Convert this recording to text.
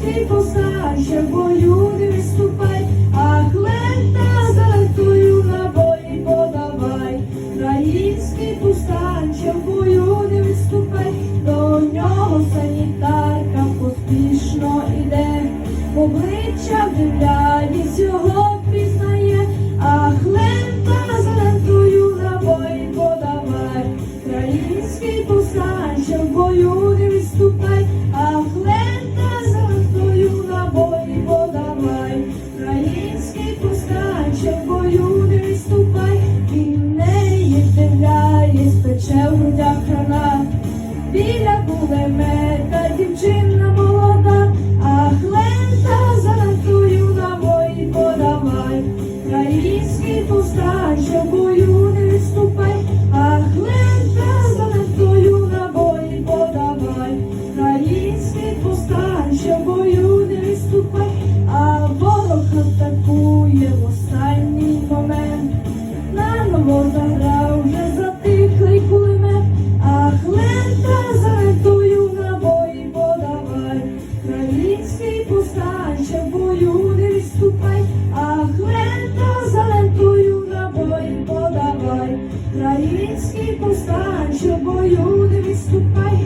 свій посад, ще в бою не виступай, а хлеб золотою на бої подавай, Український пустань, ще в бою не виступай, до нього санітарка поспішно іде, обличчя дивляність його. Земельна дівчина молода, а хлента занатую на мої подавай, країнський повстань, що бою не відступай, а хлента занатую на бої подавай, країнський повстань, що бою. бою не відступай.